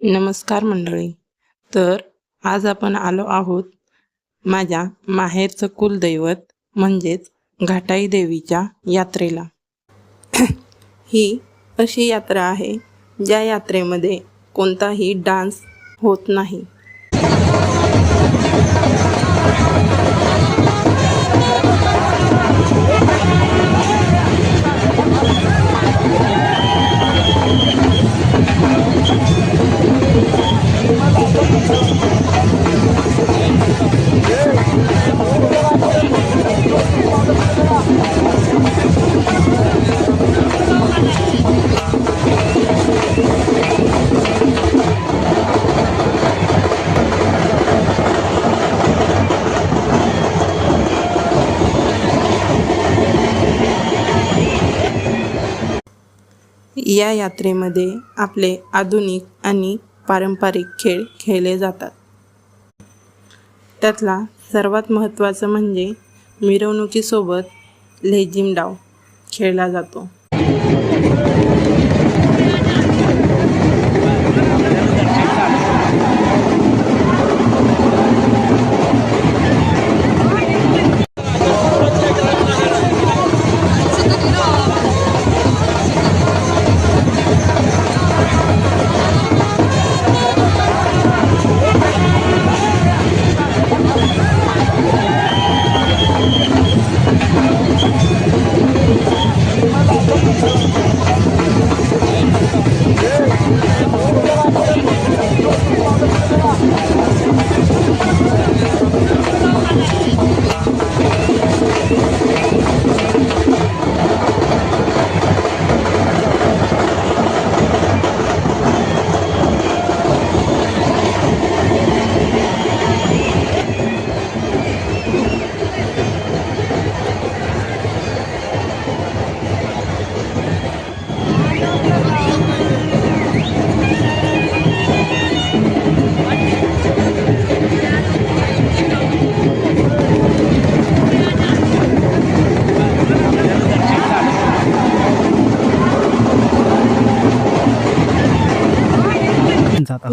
नमस्कार मंडळी. तर आज आपण आलो आहोत माझ्या माहेरचं कुलदैवत म्हणजेच घाटाई देवीच्या यात्रेला. ही अशी यात्रा आहे ज्या यात्रेमध्ये कोणताही डान्स होत नाही. या यात्रेमध्ये आपले आधुनिक आणि पारंपरिक खेळ खेळले जातात. त्यातला सर्वात महत्त्वाचं म्हणजे मिरवणुकीसोबत लेझिम डाव खेळला जातो.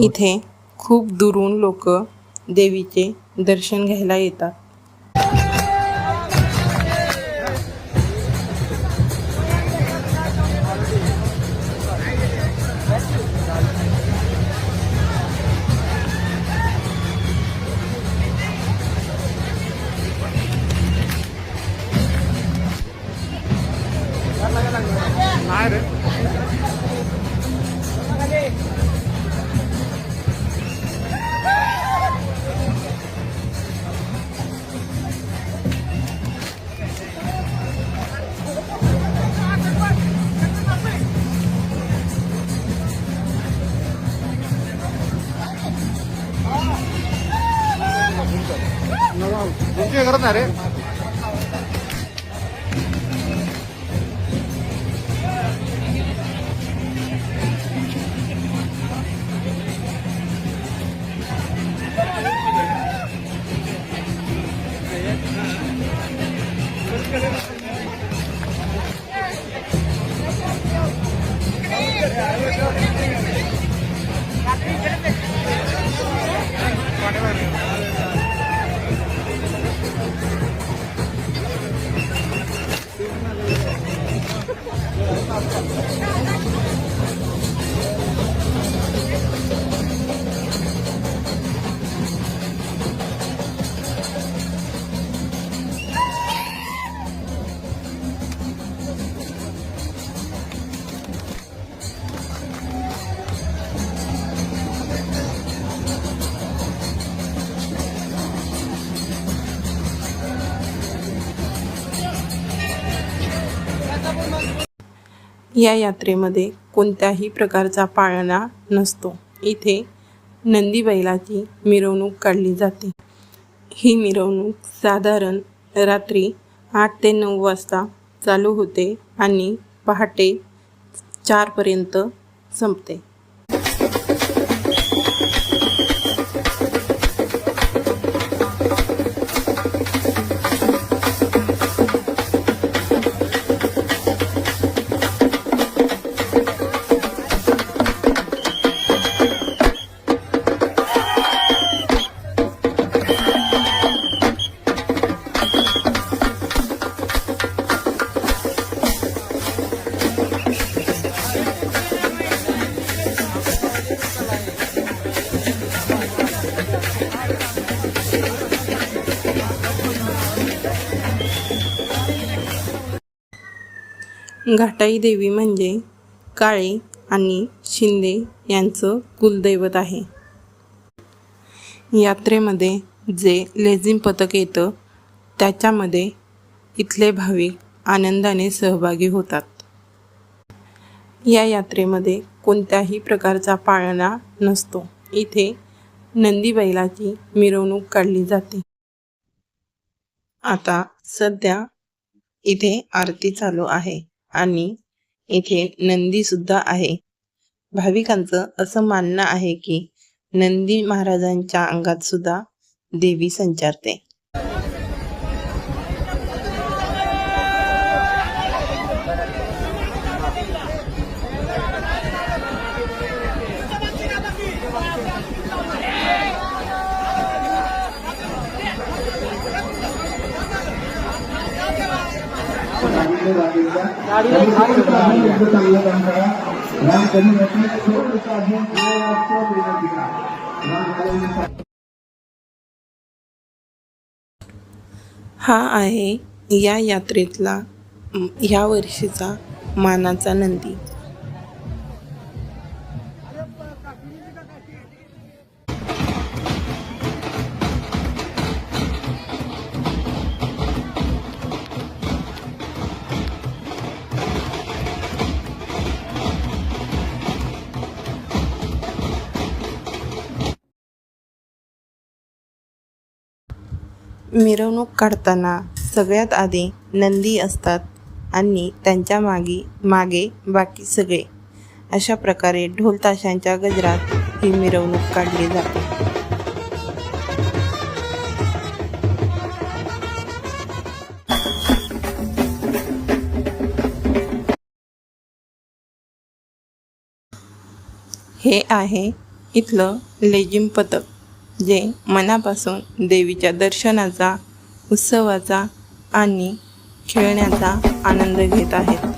इथे खूप दुरून लोक देवीचे दर्शन घ्यायला येतात. करत नाही या यात्रेमध्ये कोणत्याही प्रकारचा पाळणा नसतो. इथे नंदी बैलाची मिरवणूक काढली जाते. ही मिरवणूक साधारण रात्री आठ ते नऊ वाजता चालू होते आणि पहाटे चारपर्यंत संपते. घाटाई देवी म्हणजे काळे आणि शिंदे यांचं कुलदैवत आहे. यात्रेमध्ये जे लेझिम पथक येतं त्याच्यामध्ये इथले भाविक आनंदाने सहभागी होतात. या यात्रेमध्ये कोणत्याही प्रकारचा पाळणा नसतो. इथे नंदी बैलाची मिरवणूक काढली जाते. आता सध्या इथे आरती चालू आहे. आणि इथे नंदी सुद्धा आहे. भाविकांचं असं मानणं आहे की नंदी महाराजांच्या अंगात सुद्धा देवी संचारते. हा आहे या यात्रेतला ह्या वर्षीचा मानाचा नंदी. मिरवणूक काढताना सगळ्यात आधी नंदी असतात आणि त्यांच्या मागे मागे बाकी सगळे. अशा प्रकारे ढोल ताशांच्या गजरात ही मिरवणूक काढली जाते. हे आहे इथलं लेझिम पथक. जे मनापासून देवीच्या दर्शनाचा उत्सवाचा आणि खेळण्याचा आनंद घेत आहेत.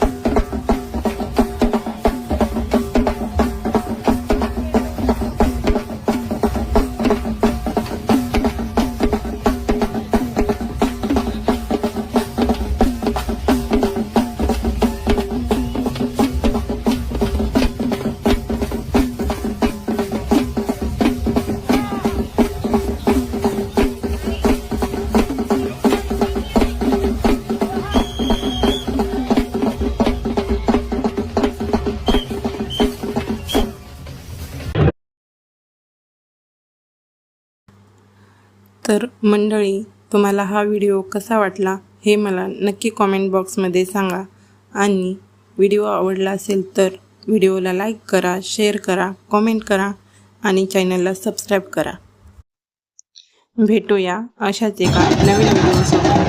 तर मंडळी तुम्हाला हा व्हिडिओ कसा वाटला हे मला नक्की कॉमेंट बॉक्समध्ये सांगा. आणि व्हिडिओ आवडला असेल तर व्हिडिओला लाईक करा शेअर करा कॉमेंट करा आणि चॅनलला सबस्क्राईब करा. भेटूया अशाच एका नवीन व्हिडिओसोबत.